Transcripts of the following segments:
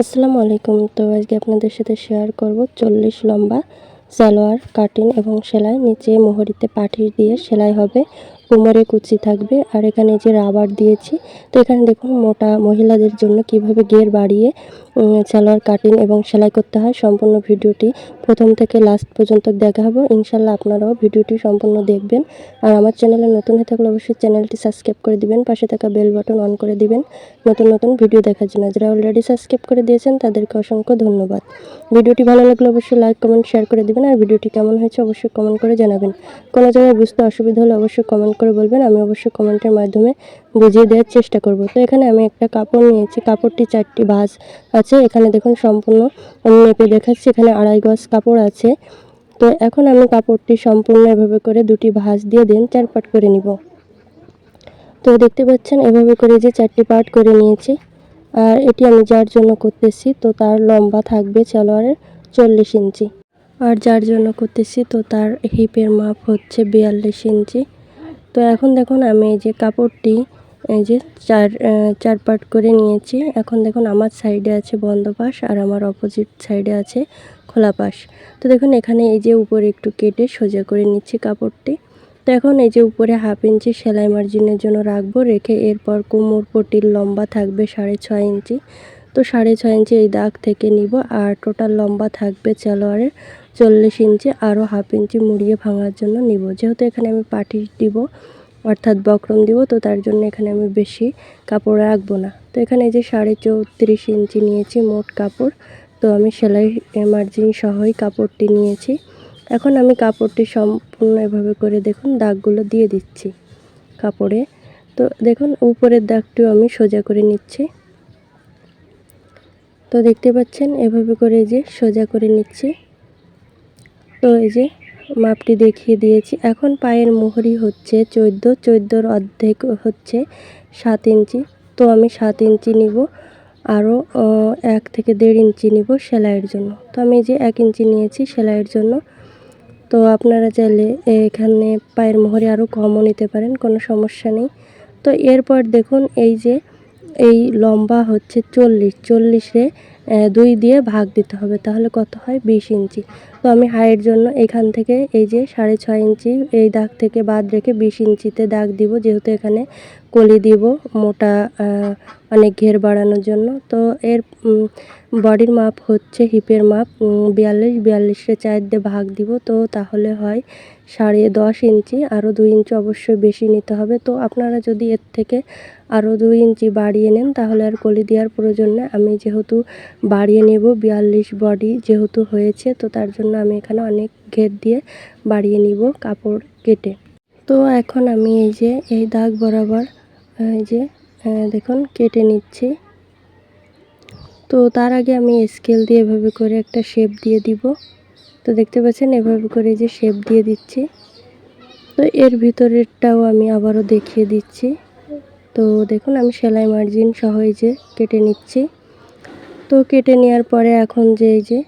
আসসালামু আলাইকুম। তো আজকে আপনাদের সাথে শেয়ার করব চল্লিশ লম্বা সালোয়ার কাটিং এবং সেলাই। নিচে মোহরিতে পাঠিয়ে দিয়ে সেলাই হবে। কোমরে কুচি থাকবে আর এখানে যে রাবার দিয়েছি, তো এখানে দেখুন মোটা মহিলাদের জন্য কীভাবে গের বাড়িয়ে সালোয়ার কাটিং এবং সেলাই করতে হয়। সম্পূর্ণ ভিডিওটি প্রথম থেকে লাস্ট পর্যন্ত দেখাবো। ইনশাল্লাহ আপনারাও ভিডিওটি সম্পূর্ণ দেখবেন। আর আমার চ্যানেলে নতুন হয়ে থাকলে অবশ্যই চ্যানেলটি সাবস্ক্রাইব করে দিবেন, পাশে থাকা বেল বাটন অন করে দিবেন। নতুন নতুন ভিডিও দেখার জন্য। যারা অলরেডি সাবস্ক্রাইব করে দিয়েছেন, তাদেরকে অসংখ্য ধন্যবাদ। ভিডিওটি ভালো লাগলে অবশ্যই লাইক কমেন্ট শেয়ার করে দিবেন। আর ভিডিওটি কেমন হয়েছে অবশ্যই কমেন্ট করে জানাবেন। কোনো জায়গায় বুঝতে অসুবিধা হলে অবশ্যই কমেন্ট করে বলবেন, আমি অবশ্যই কমেন্টের মাধ্যমে বুঝিয়ে দেওয়ার চেষ্টা করব। তো এখানে আমি একটা কাপড় নিয়েছি, কাপড়টি চারটি ভাঁজ আছে, এখানে দেখুন সম্পূর্ণ মেপে দেখাচ্ছি, এখানে আড়াই গজ কাপড় আছে। তো এখন আমি কাপড়টি সম্পূর্ণ এভাবে করে দুটি ভাঁজ দিয়ে দিন, চার পাট করে নিব। তো দেখতে পাচ্ছেন, এভাবে করে যে চারটি পাট করে নিয়েছি, আর এটি আমি যার জন্য করতেছি, তো তার লম্বা থাকবে সালোয়ারের চল্লিশ ইঞ্চি। আর যার জন্য করতেছি, তো তার হিপের মাপ হচ্ছে বিয়াল্লিশ ইঞ্চি। তো এখন দেখুন আমি এই যে কাপড়টি, এই যে চার চার পাট করে নিয়েছি। এখন দেখুন আমার সাইডে আছে বন্ধ পাশ আর আমার অপোজিট সাইডে আছে খোলা পাশ। তো দেখুন এখানে এই যে উপরে একটু কেটে সোজা করে নিচ্ছি কাপড়টি। তো এখন এই যে উপরে হাফ ইঞ্চি সেলাই মার্জিনের জন্য রাখব, রেখে এরপর কোমর পটির লম্বা থাকবে সাড়ে ছয় ইঞ্চি। তো সাড়ে ছয় ইঞ্চি এই দাগ থেকে নিব আর টোটাল লম্বা থাকবে চালোয়ারের চল্লিশ ইঞ্চি আরও হাফ ইঞ্চি মুড়িয়ে ভাঙার জন্য নিব। যেহেতু এখানে আমি পাটি দিব, অর্থাৎ বক্রম দিব, তো তার জন্য এখানে আমি বেশি কাপড় রাখব না। তো এখানে যে সাড়ে চৌত্রিশ ইঞ্চি নিয়েছি মোট কাপড়, তো আমি সেলাই মার্জিন সহই কাপড়টি নিয়েছি। এখন আমি কাপড়টি সম্পূর্ণ এভাবে করে দেখুন, দাগগুলো দিয়ে দিচ্ছি কাপড়ে। তো দেখুন, উপরের দাগটিও আমি সোজা করে নিচ্ছি। তো দেখতে পাচ্ছেন, এভাবে করে যে সোজা করে নিচ্ছি। তো এই যে মাপটি দেখিয়ে দিয়েছি। এখন পায়ের মোহরি হচ্ছে চোদ্দ, চোদ্দোর অর্ধেক হচ্ছে সাত ইঞ্চি। তো আমি সাত ইঞ্চি নিব, আরও এক থেকে দেড় ইঞ্চি নিব সেলাইয়ের জন্য। তো আমি যে এক ইঞ্চি নিয়েছি সেলাইয়ের জন্য। তো আপনারা চাইলে এখানে পায়ের মোহরি আরও কমও নিতে পারেন, কোনো সমস্যা নেই। তো এরপর দেখুন এই যে এই লম্বা হচ্ছে চল্লিশ, চল্লিশে দুই দিয়ে ভাগ দিতে হবে, তাহলে কত হয়? বিশ ইঞ্চি। তো আমি হাইয়ের জন্য এখান থেকে এই যে সাড়ে ছয় ইঞ্চি, এই দাগ থেকে বাদ রেখে বিশ ইঞ্চিতে দাগ দিব, যেহেতু এখানে কলি দিব, মোটা অনেক ঘের বাড়ানোর জন্য। তো এর বডির মাপ হচ্ছে, হিপের মাপ বিয়াল্লিশ, বিয়াল্লিশে চার দিয়ে ভাগ দিব। তো তাহলে হয় সাড়ে দশ ইঞ্চি আরও দুই ইঞ্চি অবশ্যই বেশি নিতে হবে। তো আপনারা যদি এর থেকে আরও দুই ইঞ্চি বাড়িয়ে নেন, তাহলে আর কলি দেওয়ার প্রয়োজন নেই। আমি যেহেতু বাড়িয়ে নেব, বিয়াল্লিশ বডি যেহেতু হয়েছে, তো তার জন্য আমি এখানে অনেক ঘের দিয়ে বাড়িয়ে নিব কাপড় কেটে। তো এখন আমি এই যে, এই দাগ বরাবর, এই যে দেখুন, কেটে নিচ্ছি। তো তার আগে আমি স্কেল দিয়ে এভাবে করে একটা শেপ দিয়ে দিব। তো দেখতে পাচ্ছেন, এভাবে করে যে শেপ দিয়ে দিচ্ছি। তো এর ভিতরেরটাও আমি আবারও দেখিয়ে দিচ্ছি। তো দেখুন, আমি সেলাই মার্জিন সহ এই যে কেটে নিচ্ছি। তো কেটে নেওয়ার পরে এখন যে এই যে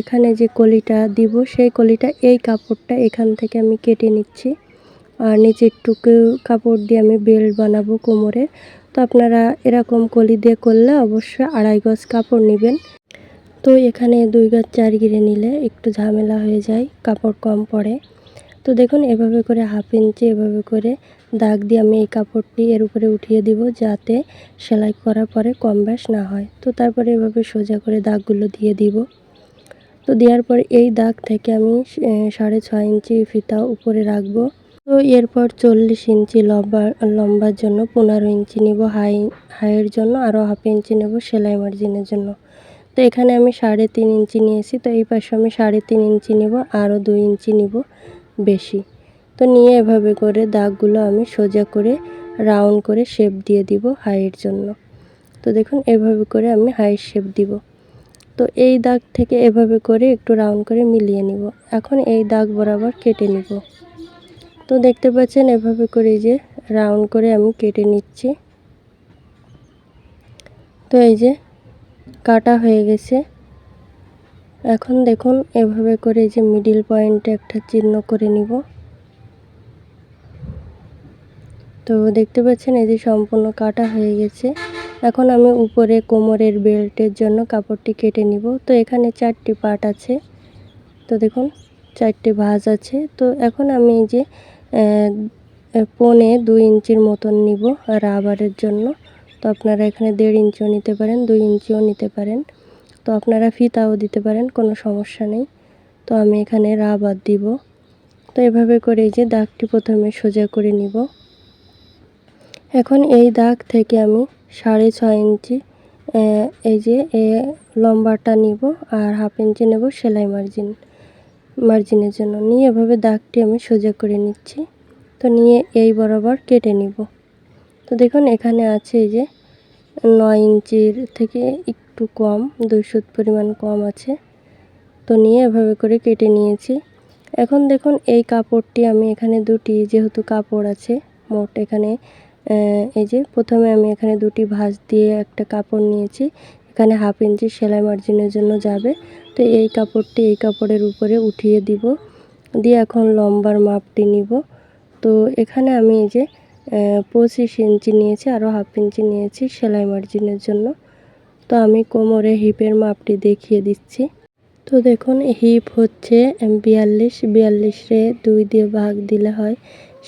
এখানে যে কলিটা দিব, সেই কলিটা এই কাপড়টা এখান থেকে আমি কেটে নিচ্ছি। আর নিচের টুকু কাপড় দিয়ে আমি বেল্ট বানাবো কোমরে তো আপনারা এরকম কলি দিয়ে করলে অবশ্যই আড়াই গজ কাপড় নেবেন। তো এখানে দুই গজ চার গিরে নিলে একটু ঝামেলা হয়ে যায়, কাপড় কম পড়ে। তো দেখুন, এভাবে করে হাফ ইঞ্চি এভাবে করে দাগ দিয়ে আমি এই কাপড়টি এর উপরে উঠিয়ে দিব যাতে সেলাই করার পরে কম ব্যাস না হয়। তো তারপরে এভাবে সোজা করে দাগগুলো দিয়ে দিব। তো দেওয়ার পরে এই দাগ থেকে আমি সাড়ে ছয় ইঞ্চি ফিতা উপরে রাখব। তো এরপর চল্লিশ ইঞ্চি লম্বা, লম্বার জন্য পনেরো ইঞ্চি নেব, হাই, হাইয়ের জন্য আরও হাফ ইঞ্চি নেব সেলাই মার্জিনের জন্য। তো এখানে আমি সাড়ে তিন ইঞ্চি নিয়েছি, তো এই পাশে আমি সাড়ে তিন ইঞ্চি নেব আরও দুই ইঞ্চি নিব বেশি। তো নিয়ে এভাবে করে দাগগুলো আমি সোজা করে রাউন্ড করে শেপ দিয়ে দিব হাইয়ের জন্য। তো দেখুন, এভাবে করে আমি হাইয়ের শেপ দিব। তো এই দাগ থেকে এভাবে করে একটু রাউন্ড করে মিলিয়ে নিব। এখন এই দাগ বরাবর কেটে নিব। তো দেখতে পাচ্ছেন এভাবে করে যে রাউন্ড করে আমি কেটে নিচ্ছি। তো এই যে কাটা হয়ে গেছে। এখন দেখুন এভাবে করে যে মিডিল পয়েন্টে একটা চিহ্ন করে নিব। তো দেখতে পাচ্ছেন এই যে সম্পূর্ণ কাটা হয়ে গেছে। এখন আমি উপরে কোমরের বেল্টের জন্য কাপড়টি কেটে নিব। তো এখানে চারটি পার্ট আছে। তো দেখুন চারটি ভাঁজ আছে। তো এখন আমি এই যে পনে দুই ইঞ্চির মতন নিব রাবারের জন্য। তো আপনারা এখানে দেড় ইঞ্চিও নিতে পারেন, দুই ইঞ্চিও নিতে পারেন। তো আপনারা ফিতাও দিতে পারেন, কোনো সমস্যা নেই। তো আমি এখানে রাবার দিব। তো এভাবে করে এই যে দাগটি প্রথমে সোজা করে নিব। এখন এই দাগ থেকে আমি সাড়ে ছয় ইঞ্চি এই যে, এ, লম্বাটা নিব আর হাফ ইঞ্চি নেব সেলাই মার্জিন। মার্জিনের জন্য। নিয়ে এভাবে দাগটি আমি সোজা করে নিচ্ছি। তো নিয়ে এই বরাবর কেটে নিব। তো দেখুন, এখানে আছে এই যে নয় ইঞ্চির থেকে একটু কম দুই সুত পরিমাণ কম আছে। তো নিয়ে এভাবে করে কেটে নিয়েছি। এখন দেখুন, এই কাপড়টি আমি এখানে দুটি, যেহেতু কাপড় আছে, মোট এখানে এই যে প্রথমে আমি এখানে দুটি ভাঁজ দিয়ে একটা কাপড় নিয়েছি। এখানে হাফ ইঞ্চি সেলাই মার্জিনের জন্য যাবে। তো এই কাপড়টি এই কাপড়ের উপরে উঠিয়ে দিব। দিয়ে এখন লম্বার মাপটি নিব। তো এখানে আমি এই যে পঁচিশ ইঞ্চি নিয়েছি আরও হাফ ইঞ্চি নিয়েছি সেলাই মার্জিনের জন্য। তো আমি কোমরে হিপের মাপটি দেখিয়ে দিচ্ছি। তো দেখুন হিপ হচ্ছে বিয়াল্লিশ, বিয়াল্লিশে দুই দিয়ে ভাগ দিলে হয়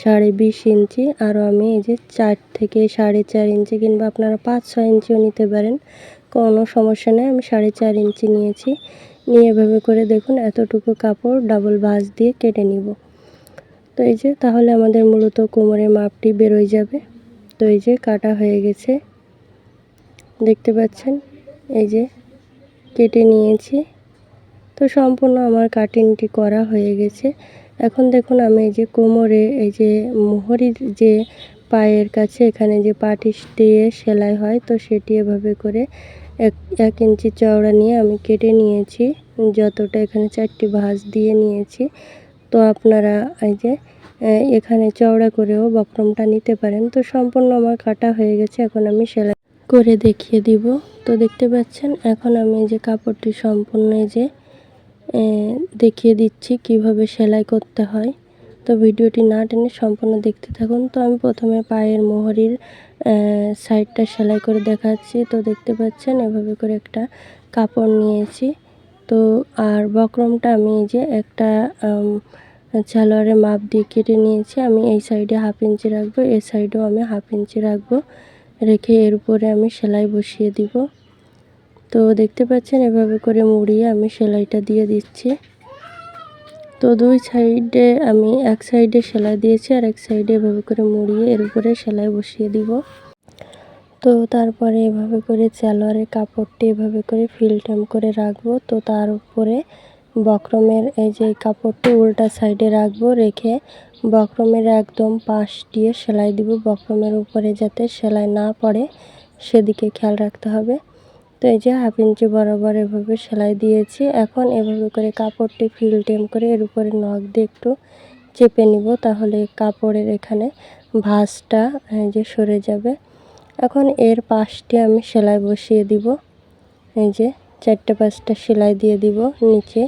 সাড়ে বিশ ইঞ্চি। আরও আমি এই যে চার থেকে সাড়ে চার ইঞ্চি কিংবা আপনারা পাঁচ, ছয় ইঞ্চিও নিতে পারেন। কোনো সমস্যা নেই, আমি সাড়ে চার ইঞ্চি নিয়েছি। নিয়ে এভাবে করে দেখুন, এতটুকু কাপড় ডাবল ভাঁজ দিয়ে কেটে নিব। তো এই যে, তাহলে আমাদের মূলত কোমরের মাপটি বেরোয় যাবে। তো এই যে, কাটা হয়ে গেছে। দেখতে পাচ্ছেন? এই যে, কেটে নিয়েছি। তো সম্পূর্ণ আমার কাটিংটি করা হয়ে গেছে। এখন দেখুন, আমি এই যে, কোমরে এই যে, মোহরির যে পায়ের কাছে এখানে যে পাটিস দিয়ে সেলাই হয়, তো সেটি এভাবে করে এক এক ইঞ্চি চওড়া নিয়ে আমি কেটে নিয়েছি। যতটা এখানে চারটি ভাঁজ দিয়ে নিয়েছি। তো আপনারা এই যে এখানে চওড়া করেও বক্রমটা নিতে পারেন। তো সম্পূর্ণ আমার কাটা হয়ে গেছে। এখন আমি সেলাই করে দেখিয়ে দিব। তো দেখতে পাচ্ছেন, এখন আমি যে কাপড়টি সম্পূর্ণ যে দেখিয়ে দিচ্ছি কীভাবে সেলাই করতে হয়। তো ভিডিওটি না টেনে সম্পূর্ণ দেখতে থাকুন। তো আমি প্রথমে পায়ের মোহরির সাইডটা সেলাই করে দেখাচ্ছি। তো দেখতে পাচ্ছেন, এভাবে করে একটা কাপড় নিয়েছি। তো আর বক্রমটা আমি এই যে একটা সালোয়ারের মাপ দিয়ে কেটে নিয়েছি। আমি এই সাইডে হাফ ইঞ্চি রাখব এই সাইডেও আমি হাফ ইঞ্চি রাখব। রেখে এর উপরে আমি সেলাই বসিয়ে দিব। তো দেখতে পাচ্ছেন, এভাবে করে মুড়িয়ে আমি সেলাইটা দিয়ে দিচ্ছি। তো দুই সাইডে আমি এক সাইডে সেলাই দিয়েছি আর এক সাইডে এভাবে করে মুড়িয়ে এর উপরে সেলাই বসিয়ে দিব। তো তারপরে এভাবে করে সালোয়ারের কাপড়টি এভাবে করে ফিলটাম করে রাখব। তো তার উপরে বক্রমের এই যে কাপড়টি উল্টা সাইডে রাখব, রেখে বক্রমের একদম পাশ দিয়ে সেলাই দিব। বক্রমের উপরে যাতে সেলাই না পড়ে, সেদিকে খেয়াল রাখতে হবে। তো এই যে হাফ ইঞ্চি বরাবর এভাবে সেলাই দিয়েছি। এখন এভাবে করে কাপড়টি ফিল টেম করে এর উপরে নখ দিয়ে একটু চেপে নিব, তাহলে কাপড়ের এখানে ভাঁজটা যে সরে যাবে। এখন এর পাশটি আমি সেলাই বসিয়ে দিব। এই যে চারটে পাঁচটা সেলাই দিয়ে দিব নিচে।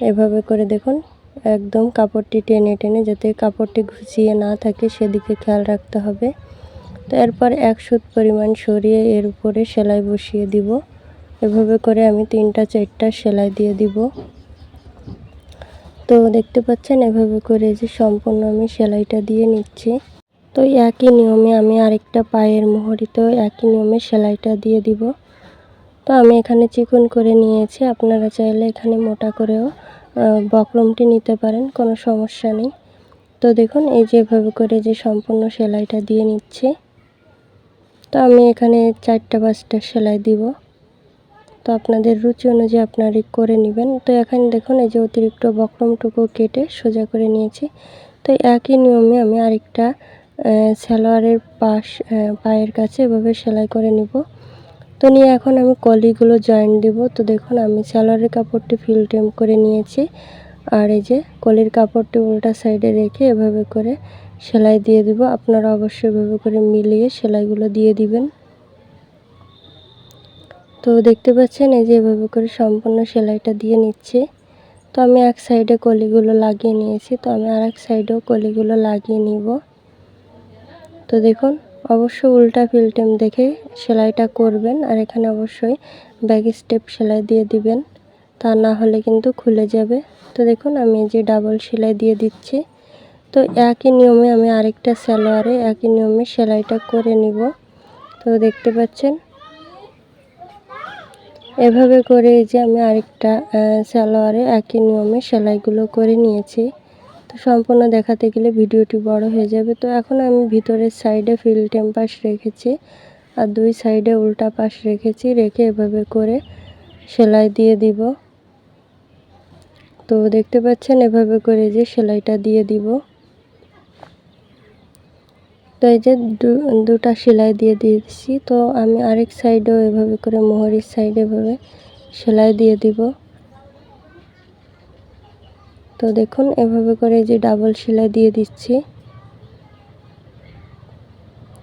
এভাবে করে দেখুন, একদম কাপড়টি টেনে টেনে যাতে কাপড়টি ঘুচিয়ে না থাকে, সেদিকে খেয়াল রাখতে হবে। তো এরপর এক সুত পরিমাণ সরিয়ে এর উপরে সেলাই বসিয়ে দিব। এভাবে করে আমি তিনটা, চারটা সেলাই দিয়ে দিব। তো দেখতে পাচ্ছেন, এভাবে করে যে সম্পূর্ণ আমি সেলাইটা দিয়ে নিচ্ছি। তো একই নিয়মে আমি আরেকটা পায়ের মোহরিতেও একই নিয়মে সেলাইটা দিয়ে দিব। তো আমি এখানে চিকন করে নিয়েছি। আপনারা চাইলে এখানে মোটা করেও বক্রমটি নিতে পারেন, কোনো সমস্যা নেই। তো দেখুন, এই যেভাবে করে যে সম্পূর্ণ সেলাইটা দিয়ে নিচ্ছি। তো আমি এখানে চারটা পাঁচটা সেলাই দিব। তো আপনাদের রুচি অনুযায়ী আপনারা করে নেবেন। তো এখানে দেখুন, এই যে অতিরিক্ত বক্রমটুকু কেটে সোজা করে নিয়েছি। তো একই নিয়মে আমি আরেকটা সালোয়ারের পাশ পায়ের কাছে এভাবে সেলাই করে নিব। তো নিয়ে এখন আমি কলিগুলো জয়েন্ট দিব। তো দেখুন, আমি সালোয়ারের কাপড়টি ফিল টেম করে নিয়েছি। আর এই যে কলির কাপড়টি উল্টা সাইডে রেখে এভাবে করে সেলাই দিয়ে দিব। আপনারা অবশ্যই এভাবে করে মিলিয়ে সেলাইগুলো দিয়ে দিবেন। তো দেখতে পাচ্ছেন, এই যে এভাবে করে সম্পূর্ণ সেলাইটা দিয়ে নিচ্ছি। তো আমি এক সাইডে কলিগুলো লাগিয়ে নিয়েছি। তো আমি আর এক সাইডেও কলিগুলো লাগিয়ে নিব। তো দেখুন, অবশ্যই উল্টা ফিল্টেম দেখে সেলাইটা করবেন আর এখানে অবশ্যই ব্যাক স্টেপ সেলাই দিয়ে দিবেন। তা না হলে কিন্তু খুলে যাবে। তো দেখুন, আমি যে ডাবল সেলাই দিয়ে দিচ্ছি। তো একই নিয়মে আমি আরেকটা সালোয়ারে, একই নিয়মে সেলাইটা করে নিব। তো দেখতে পাচ্ছেন? এভাবে করে যে আমি আরেকটা সালোয়ারে একই নিয়মে সেলাইগুলো করে নিয়েছি। তো সম্পূর্ণ দেখাতে গেলে ভিডিওটি বড় হয়ে যাবে। তো এখন আমি ভিতরের সাইডে ফিল টেম্পাস রেখেছি আর দুই সাইডে উল্টা পাশ রেখেছি, রেখে এভাবে করে সেলাই দিয়ে দিব। তো দেখতে পাচ্ছেন, এভাবে করে যে সেলাইটা দিয়ে দিব। তো এই যে দুটা সেলাই দিয়ে দিয়েছি, তো আমি আরেক সাইডেও এভাবে করে, মোহরির সাইডে এভাবে সেলাই দিয়ে দিব। তো দেখুন, এভাবে করে যে ডাবল সেলাই দিয়ে দিচ্ছি।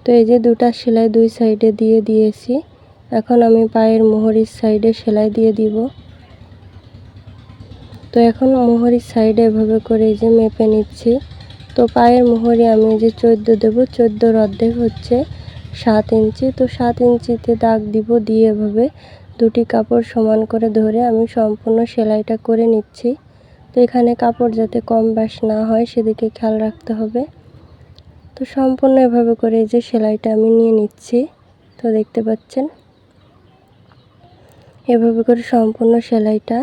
তো এই যে দুটা সেলাই দুই সাইডে দিয়ে দিয়েছি, এখন আমি পায়ের মোহরির সাইডে সেলাই দিয়ে দিব। তো এখন মোহরির সাইডে এভাবে করে এই যে মেপে নিচ্ছি। তো পায়ের মোহরে আমি যে চোদ্দ দেবো, চোদ্দোর অর্ধেক হচ্ছে সাত ইঞ্চি। তো সাত ইঞ্চিতে দাগ দিব দিয়ে এভাবে দুটি কাপড় সমান করে ধরে আমি সম্পূর্ণ সেলাইটা করে নিচ্ছি। তো এখানে কাপড় যাতে কম বাস না হয় সেদিকে খেয়াল রাখতে হবে। তো সম্পূর্ণ এভাবে করে যে সেলাইটা আমি নিয়ে নিচ্ছি। তো দেখতে পাচ্ছেন? এভাবে করে সম্পূর্ণ সেলাইটা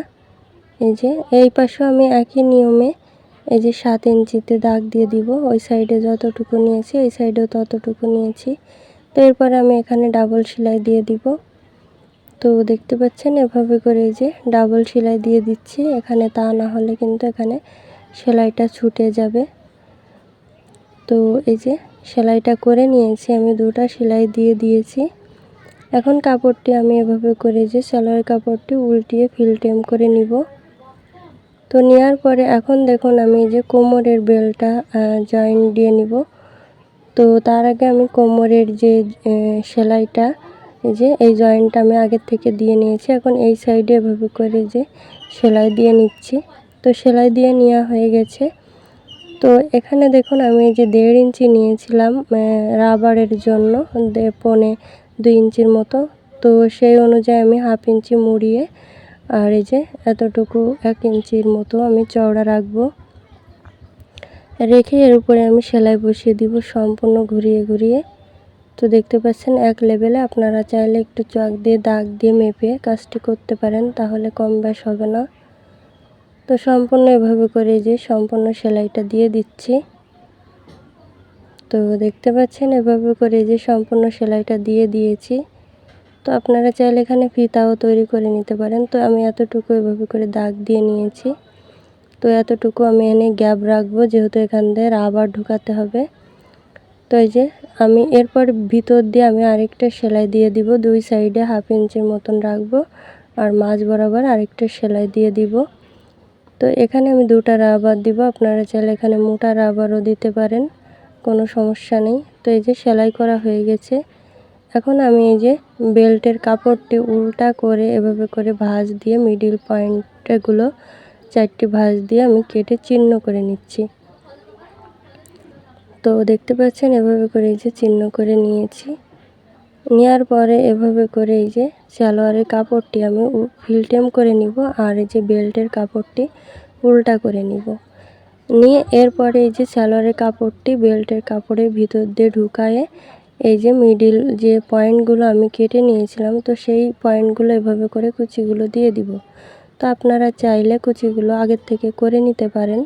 এই যে, এই পাশেও আমি একই নিয়মে এই যে সাত ইঞ্চিতে দাগ দিয়ে দিব, ওই সাইডে যতটুকু নিয়েছি, এই সাইডেও ততটুকু নিয়েছি। তো এরপরে আমি এখানে ডাবল সেলাই দিয়ে দিব। তো দেখতে পাচ্ছেন এভাবে করে এই যে ডাবল সেলাই দিয়ে দিচ্ছি। এখানে তা না হলে কিন্তু এখানে সেলাইটা ছুটে যাবে। তো এই যে সেলাইটা করে নিয়েছি, আমি দুটা সেলাই দিয়ে দিয়েছি। এখন কাপড়টি আমি এভাবে করে যে সেলাইয়ের কাপড়টি উল্টিয়ে ফিলটেম করে নিব। তো নেওয়ার পরে এখন দেখুন আমি যে কোমরের বেলটা জয়েন দিয়ে নিব। তো তার আগে আমি কোমরের যে সেলাইটা যে এই জয়েন্টটা আমি আগের থেকে দিয়ে নিয়েছি। এখন এই সাইডে এভাবে করে যে সেলাই দিয়ে নিচ্ছি। তো সেলাই দিয়ে নেওয়া হয়ে গেছে। তো এখানে দেখুন আমি যে দেড় ইঞ্চি নিয়েছিলাম রাবারের জন্য পনে দুই ইঞ্চির মতো। তো সেই অনুযায়ী আমি হাফ ইঞ্চি মুড়িয়ে আর এই যে এতটুকু এক ইঞ্চির মতো আমি চওড়া রাখব। রেখে এর উপরে আমি সেলাই বসিয়ে দিব সম্পূর্ণ ঘুরিয়ে ঘুরিয়ে। তো দেখতে পাচ্ছেন এক লেভেলে আপনারা চাইলে একটু চক দিয়ে দাগ দিয়ে মেপে কাজটি করতে পারেন, তাহলে কম ব্যাস হবে না। তো সম্পূর্ণ এভাবে করে যে সম্পূর্ণ সেলাইটা দিয়ে দিচ্ছি। তো দেখতে পাচ্ছেন এভাবে করে যে সম্পূর্ণ সেলাইটা দিয়ে দিয়েছি। তো আপনারা চাইলে এখানে ফিতাও তৈরি করে নিতে পারেন। তো আমি এতটুকু এভাবে করে দাগ দিয়ে নিয়েছি। তো এতটুকু আমি এনে গ্যাপ রাখব, যেহেতু এখান দিয়ে রাবার ঢুকাতে হবে। তো এই যে আমি এরপর ভিতর দিয়ে আমি আরেকটা সেলাই দিয়ে দিব, দুই সাইডে হাফ ইঞ্চির মতন রাখব আর মাঝ বরাবর আরেকটা সেলাই দিয়ে দিব। তো এখানে আমি দুটা রাবার দিব, আপনারা চাইলে এখানে মোটা রাবারও দিতে পারেন, কোনো সমস্যা নেই। তো এই যে সেলাই করা হয়ে গেছে। এখন আমি এই যে বেল্টের কাপড়টি উল্টা করে এভাবে করে ভাঁজ দিয়ে মিডিল পয়েন্টগুলো চারটি ভাঁজ দিয়ে আমি কেটে চিহ্ন করে নিচ্ছি। তো দেখতে পাচ্ছেন এভাবে করে এই যে চিহ্ন করে নিয়েছি। নেওয়ার পরে এভাবে করে এই যে সালোয়ারের কাপড়টি আমি ফিলটেম করে নিব আর এই যে বেল্টের কাপড়টি উল্টা করে নিব। নিয়ে এরপরে এই যে সালোয়ারের কাপড়টি বেল্টের কাপড়ের ভিতর দিয়ে ঢুকায়ে এই যে মিডিল যে পয়েন্টগুলো আমি কেটে নিয়েছিলাম, তো সেই পয়েন্টগুলো এভাবে করে কুচিগুলো দিয়ে দিব। তো আপনারা চাইলে কুচিগুলো আগের থেকে করে নিতে পারেন।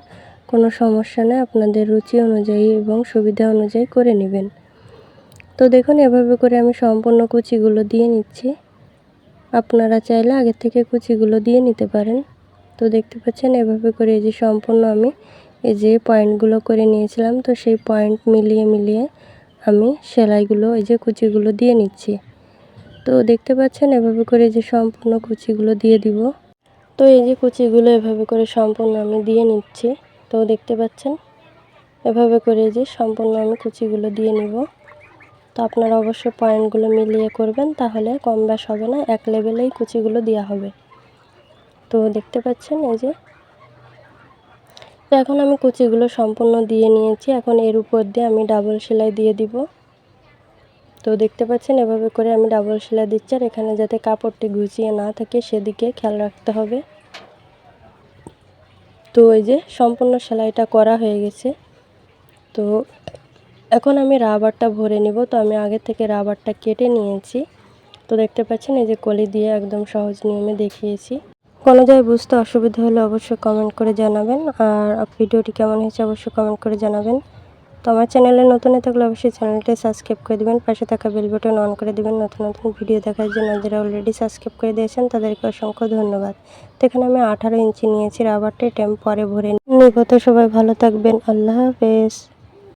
কোনো সমস্যা নেই, আপনাদের রুচি অনুযায়ী এবং সুবিধা অনুযায়ী করে নেবেন। তো দেখুন, এভাবে করে আমি সম্পূর্ণ কুচিগুলো দিয়ে নিচ্ছি। আপনারা চাইলে আগের থেকে কুচিগুলো দিয়ে নিতে পারেন। তো দেখতে পাচ্ছেন, এভাবে করে এই যে সম্পূর্ণ আমি এই যে পয়েন্টগুলো করে নিয়েছিলাম, তো সেই পয়েন্ট মিলিয়ে মিলিয়ে আমি সেলাইগুলো, এই যে কুচিগুলো দিয়ে নিচ্ছি। তো দেখতে পাচ্ছেন, এভাবে করে যে সম্পূর্ণ কুচিগুলো দিয়ে দিব। তো এই যে কুচিগুলো এভাবে করে সম্পূর্ণ আমি দিয়ে নিচ্ছি। তো দেখতে পাচ্ছেন, এভাবে করে যে সম্পূর্ণ আমি কুচিগুলো দিয়ে নিব। তো আপনারা অবশ্য পয়েন্টগুলো মিলিয়ে করবেন, তাহলে কম ব্যাস হবে না, এক লেভেলেই কুচিগুলো দেওয়া হবে। তো দেখতে পাচ্ছেন, এই যে তো এখন আমি কুচিগুলো সম্পূর্ণ দিয়ে নিয়েছি। এখন এর উপর দিয়ে আমি ডাবল সেলাই দিয়ে দিব। তো দেখতে পাচ্ছেন, এভাবে করে আমি ডাবল সেলাই দিচ্ছি আর এখানে যাতে কাপড়টি ঘুচিয়ে না থাকে সেদিকে খেয়াল রাখতে হবে। তো ওই যে সম্পূর্ণ সেলাইটা করা হয়ে গেছে। তো এখন আমি রাবারটা ভরে নিব। তো আমি আগে থেকে রাবারটা কেটে নিয়েছি। তো দেখতে পাচ্ছেন, এই যে কলি দিয়ে একদম সহজ নিয়মে দেখিয়েছি। কোনো জায়গায় বুঝতে অসুবিধা হলে অবশ্যই কমেন্ট করে জানাবেন। আর ভিডিওটি কেমন হয়েছে অবশ্যই কমেন্ট করে জানাবেন। তো আমার চ্যানেলে নতুন থাকলে অবশ্যই চ্যানেলটি সাবস্ক্রাইব করে দিবেন। পাশে থাকা বেল বাটন অন করে দেবেন। নতুন নতুন ভিডিও দেখার জন্য যারা অলরেডি সাবস্ক্রাইব করে দিয়েছেন, তাদেরকে অসংখ্য ধন্যবাদ। তো এখানে আমি আঠারো ইঞ্চি নিয়েছি রাবারটি টেম পরে ভরে নিব তো সবাই ভালো থাকবেন। আল্লাহ হাফেজ।